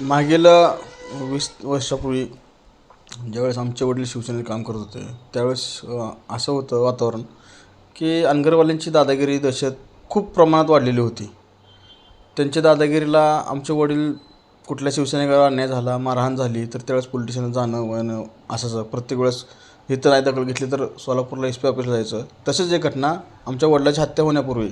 मागील वीस वर्षापूर्वी ज्यावेळेस आमचे वडील शिवसेनेत काम करत होते त्यावेळेस असं होतं वातावरण की अनगरवाल्यांची दादागिरी दहशत खूप प्रमाणात वाढलेली होती. त्यांच्या दादागिरीला आमचे वडील कुठल्या शिवसेनेकडे अन्याय झाला मारहाण झाली तर त्यावेळेस पोलीस जाणं वळणं असंच प्रत्येक वेळेस इथं नाही दखल घेतली तर सोलापूरला एस पी ऑफिसला जायचं. तसेच एक घटना आमच्या वडिलाची हत्या होण्यापूर्वी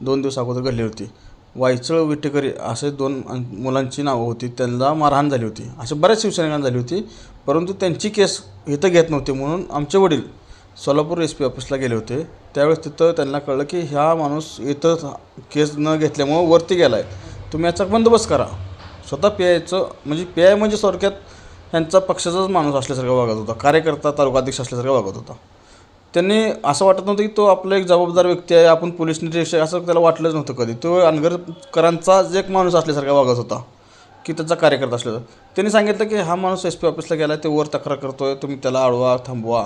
दोन दिवस अगोदर घडली होती. वायचळ विटेकरी असे दोन मुलांची नावं होती. त्यांना मारहाण झाली होती. असे बऱ्याच शिवसैनिकांना झाली होती. परंतु त्यांची केस इथं घेत नव्हती म्हणून आमचे वडील सोलापूर एस पी ऑफिसला गेले होते. त्यावेळेस तिथं त्यांना कळलं की ह्या माणूस इथं केस न घेतल्यामुळं वरती गेला आहे तुम्ही याचा बंदोबस्त करा. स्वतः पी आयचं म्हणजे पी आय म्हणजे थोडक्यात ह्यांचा पक्षाचाच माणूस असल्यासारखा वागत होता. कार्यकर्ता तालुकाध्यक्ष असल्यासारखा वागत होता. त्यांनी असं वाटत नव्हतं की तो आपला एक जबाबदार व्यक्ती आहे आपण पोलीस निरीक्षक असं त्याला वाटलंच नव्हतं कधी. तो अनगरकरांचा जे एक माणूस असल्यासारखा वागत होता की त्याचा कार्यकर्ता असल्याचा. त्यांनी सांगितलं की हा माणूस एस पी ऑफिसला गेला आहे ते वर तक्रार करतो आहे तुम्ही त्याला अडवा थांबवा.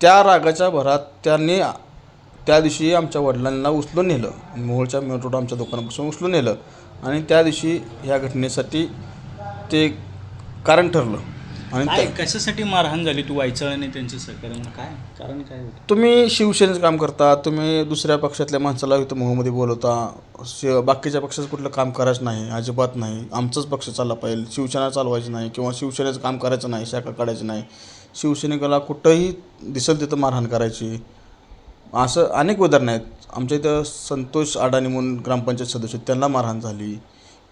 त्या रागाच्या भरात त्यांनी त्या दिवशी आमच्या वडिलांना उचलून नेलं. मोहोळच्या रोड आमच्या दुकानापासून उचलून नेलं. आणि त्या दिवशी ह्या घटनेसाठी ते कारण ठरलं. आणि काय त्या- कशासाठी मारहाण झाली तू? वायचळ आणि त्यांचं सहकार्य म्हणून काय कारण काय होतं? तुम्ही शिवसेनेचं काम करता तुम्ही दुसऱ्या पक्षातल्या माणसाला इथं मोहमध्ये बोलवता शि बाकीच्या पक्षाचं कुठलं काम करायचं नाही अजिबात नाही आमचाच पक्ष चालला पाहिजे शिवसेना चालवायची नाही किंवा शिवसेनेचं काम करायचं नाही शाखा काढायची नाही शिवसैनिकाला कुठंही दिसेल तिथं मारहाण करायची. असं अनेक उदाहरणं आहेत. आमच्या इथं संतोष अडाणी म्हणून ग्रामपंचायत सदस्य आहेत, त्यांना मारहाण झाली.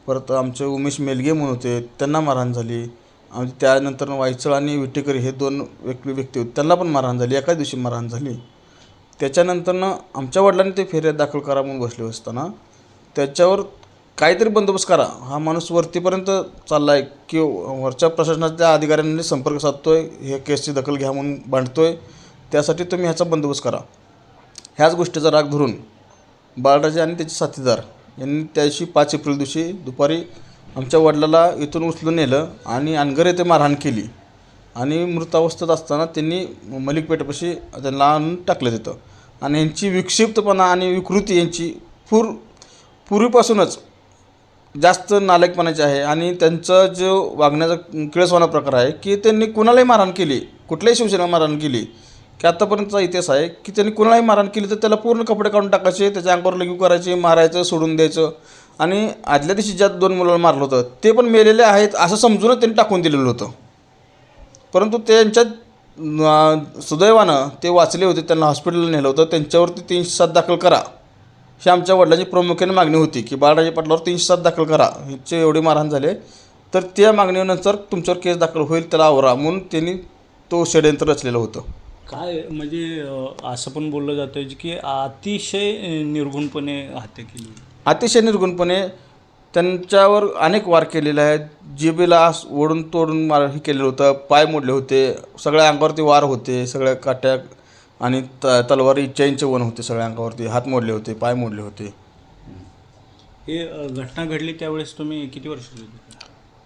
परत आमचे उमेश मेलगे म्हणून होते त्यांना मारहाण झाली. आणि त्यानंतर वायचळ आणि विटेकरी हे दोन व्यक्ती व्यक्ती होते. त्यांना पण मारहाण झाली एकाच दिवशी मारहाण झाली. त्याच्यानंतरनं आमच्या वडिलांनी ते फेऱ्यात दाखल करा म्हणून बसले असताना त्याच्यावर काहीतरी बंदोबस्त करा. हा माणूस वरतीपर्यंत चालला आहे की वरच्या प्रशासनाच्या अधिकाऱ्यांनी संपर्क साधतोय हे केसची दखल घ्या म्हणून बांधतोय. त्यासाठी तुम्ही ह्याचा बंदोबस्त करा. ह्याच गोष्टीचा राग धरून बाळराजे आणि त्याचे साथीदार यांनी त्या दिवशी पाच एप्रिल दिवशी दुपारी आमच्या वडिलाला इथून उचलून नेलं आणि अनगर येथे मारहाण केली. आणि मृतावस्थेत असताना त्यांनी मलिकपेठपाशी त्यांना आणून टाकलं तिथं. आणि यांची विक्षिप्तपणा आणि विकृती यांची पूर पूर्वीपासूनच जास्त नालायकपणाची आहे. आणि त्यांचं जो वागण्याचा किळसवाना प्रकार आहे की त्यांनी कुणालाही मारहाण केली कुठल्याही शिवसेना मारहाण केली की आत्तापर्यंतचा इतिहास आहे की त्यांनी कुणालाही मारहाण केली तर त्याला पूर्ण कपडे काढून टाकायचे त्याच्या अंगावर लगीव करायचे मारायचं सोडून द्यायचं. आणि आदल्या दिवशी ज्या दोन मुलाला मारलं होतं ते पण मेलेले आहेत असं समजूनच त्यांनी टाकून दिलेलं होतं. परंतु त्यांच्या सुदैवानं ते वाचले होते त्यांना हॉस्पिटलला नेलं होतं त्यांच्यावरती तीनशे सात दाखल करा. ही आमच्या वडिलांची प्रामुख्याने मागणी होती की बाळराजे पाटलावर तीनशे सात दाखल करा. ह्याचे एवढे मारहाण झाले. तर त्या मागणीनंतर तुमच्यावर केस दाखल होईल त्याला आवरा. म्हणून त्यांनी तो षडयंत्र रचलेलं होतं. काय म्हणजे असं पण बोललं जातं की अतिशय निर्गुणपणे हत्या केली अतिशय निर्गुणपणे त्यांच्यावर अनेक वार केलेले आहेत. जिबेला आस- ओढून तोडून मार हे केलेलं होतं. पाय मोडले होते. सगळ्या अंगावरती वार होते. सगळ्या काट्या आणि त तलवारी चैनचे वन होते सगळ्या अंगावरती. हात मोडले होते. पाय मोडले होते. हे अं, घटना घडली त्यावेळेस तुम्ही किती वर्ष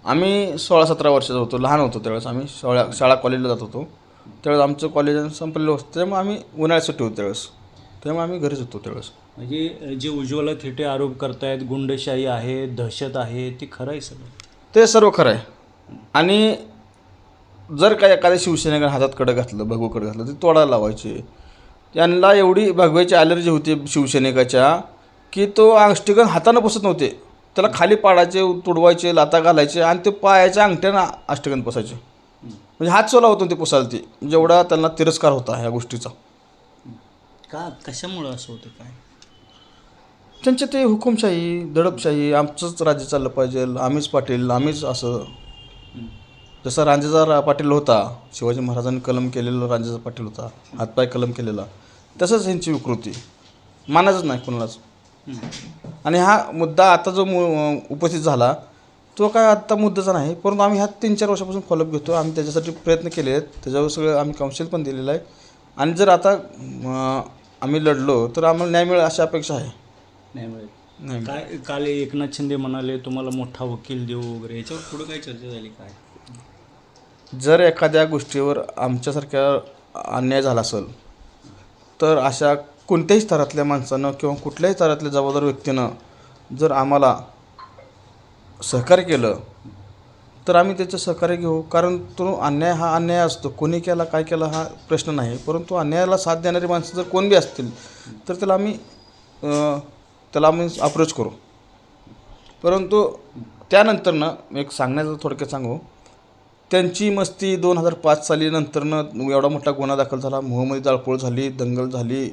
आम्ही सोळा सतरा वर्षाचा होतो. लहान होतो त्यावेळेस आम्ही. शाळा शाळा कॉलेजला जात होतो. त्यावेळेस आमचं कॉलेज संपलेलं होतं. त्यामुळे आम्ही उन्हाळ्यात सुट्टी होती त्यावेळेस. त्यामुळे आम्ही घरीच होतो त्यावेळेस. म्हणजे जे उज्ज्वला थिटे आरोप करतायत गुंडशाही आहे दहशत आहे ते खरं आहे सगळं? ते सर्व खरं आहे. आणि जर काय एखाद्या शिवसैनिकाने हातात कडं घातलं भगवकडं घातलं ते तोडायला लावायचे. त्यांना एवढी भगव्याची ॲलर्जी होती शिवसैनिकाच्या की तो अंगष्टिकन हातानं पुसत नव्हते. त्याला खाली पाडायचे तुडवायचे लाता घालायचे आणि ते पायाच्या अंगठ्यानं अष्टगन पुसायचे. म्हणजे हात सोला होतो ते पुसायला ते. जेवढा त्यांना तिरस्कार होता ह्या गोष्टीचा. का कशामुळं असं होतं काय? त्यांचे ते हुकुमशाही दडपशाही आमचंच राज्य चाललं पाहिजे. आम्हीच पाटील आम्हीच असं. जसा रांजेचा रा पाटील होता शिवाजी महाराजांनी कलम केलेला रांजेचा पाटील होता हातपाय कलम केलेला तसंच ह्यांची विकृती. मानायचंच नाही कोणालाच. आणि हा मुद्दा आता जो मु उपस्थित झाला तो काय आत्ता मुद्द्याचा नाही परंतु आम्ही ह्या तीन चार वर्षापासून फॉलोअप घेतो. आम्ही त्याच्यासाठी प्रयत्न केले आहेत त्याच्यावर सगळं आम्ही काउन्सिल पण दिलेलं आहे. आणि जर आता आम्ही लढलो तर आम्हाला न्याय मिळेल अशी अपेक्षा आहे. नाही मिळत नाही काय काल एकनाथ शिंदे म्हणाले तुम्हाला मोठा वकील देऊ वगैरे. याच्यावर पुढे काय चर्चा झाली काय? जर एखाद्या गोष्टीवर आमच्यासारख्या अन्याय झाला असेल तर अशा कोणत्याही स्तरातल्या माणसानं किंवा कुठल्याही स्तरातल्या जबाबदार व्यक्तीनं जर आम्हाला सहकार्य केलं तर आम्ही त्याचं सहकार्य घेऊ. कारण तो अन्याय हा अन्याय असतो. कोणी केला काय केला हा प्रश्न नाही. परंतु अन्यायाला साथ देणारी माणसं जर कोण बी असतील तर त्याला आम्ही त्याला आम्ही अप्रोच करू. परंतु त्यानंतरनं एक सांगण्याचं थोडक्यात सांगू. त्यांची मस्ती दोन हजार पाच साली नंतरनं एवढा मोठा गुन्हा दाखल झाला. मोहमध्ये जाळपोळ झाली दंगल झाली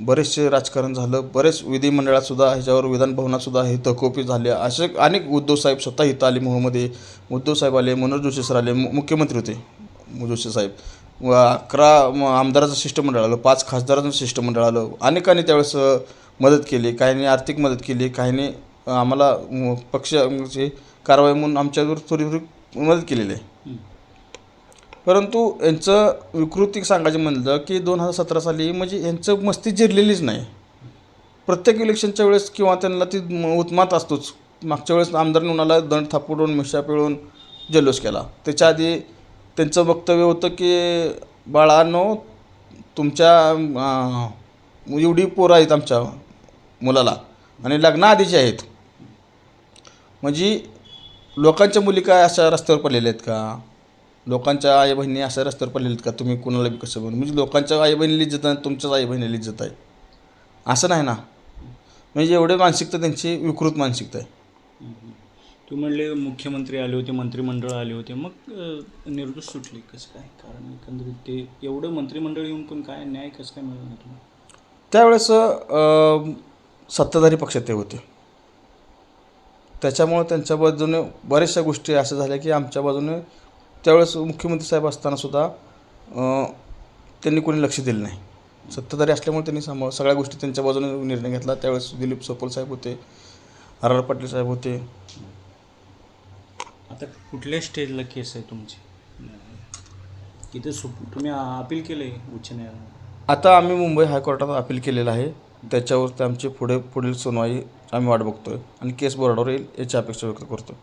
बरेचसे राजकारण झालं बरेच विधिमंडळातसुद्धा ह्याच्यावर विधानभवनातसुद्धा हे तकोपी झाले. असे अनेक उद्धव साहेब स्वतः इथं आले मोहमध्ये उद्धवसाहेब आले मनोज जोशी सर आले मु- मुख्यमंत्री होते. जोशी साहेब. व अकरा म- आमदाराचं शिष्टमंडळ आलं पाच खासदाराचं शिष्टमंडळ आलं. अनेकांनी त्यावेळेस मदत केली काहींनी आर्थिक मदत केली काहींनी आम्हाला पक्षाची पक्ष म्हणजे, कारवाई म्हणून आमच्यावर थोडी थोडी मदत केलेली आहे. परंतु यांचं विकृती सांगायचं म्हणलं की दोन हजार सतरा साली म्हणजे यांचं मस्ती जिरलेलीच नाही. प्रत्येक इलेक्शनच्या वेळेस किंवा त्यांना ती उत्मात असतोच. मागच्या वेळेस आमदार उन्हाला दंड थापडून मिशा पिळून जल्लोष केला. त्याच्या आधी त्यांचं वक्तव्य होतं की बाळांनो तुमच्या एवढी पोरं आहेत आमच्या मुलाला आणि लग्नाआधीचे आहेत. म्हणजे लोकांच्या मुली काय अशा रस्त्यावर पडलेल्या आहेत का? लोकांच्या आई बहिणी अशा रस्त्यावर पडलेल्या का? तुम्ही कुणाला बी कसं म्हणून म्हणजे लोकांच्या आई बहिणीला इज्जत आहे तुमच्याच आई बहिणीला इज्जत आहे. असं नाही ना? म्हणजे एवढे मानसिकता त्यांची विकृत मानसिकता आहे. तू म्हणले मुख्यमंत्री आले होते मंत्रिमंडळ आले होते. मग निर्दोष सुटले. कसं काय? कारण एकंदरीत ते एवढं मंत्रिमंडळ येऊन पण काय न्याय कसं काय नाही तुम्हाला त्यावेळेस सत्ताधारी पक्षात ते होते. त्याच्यामुळं त्यांच्या बाजूने बऱ्याचशा गोष्टी अशा झाल्या की आमच्या बाजूने त्यावेळेस मुख्यमंत्री साहेब असताना सुद्धा अं, त्यांनी कोणी लक्ष दिलं नाही. सत्ताधारी असल्यामुळे त्यांनी सांभाळ सगळ्या गोष्टी त्यांच्या बाजूने निर्णय घेतला. त्यावेळेस दिलीप सोपल साहेब होते आर आर पाटील साहेब होते. आता कुठल्या स्टेजला केस आहे तुमची? इथे सुप तुम्ही अपील केलं आहे उच्च न्यायालयात. आता आम्ही मुंबई हायकोर्टात अपील केलेलं आहे. त्याच्यावर ते आमची पुढे पुढील सुनवाई आम्ही वाट बघतोय. आणि केस बोर्डावर येईल याची अपेक्षा व्यक्त करतो